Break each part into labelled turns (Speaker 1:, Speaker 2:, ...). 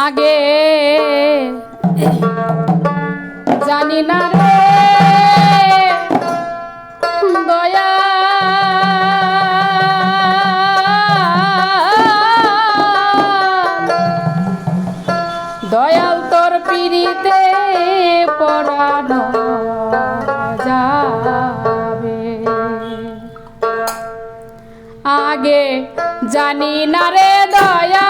Speaker 1: আগে। জানি না রে। দয়া। তোর আগে জানি না রে দয়াল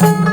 Speaker 1: Thank you.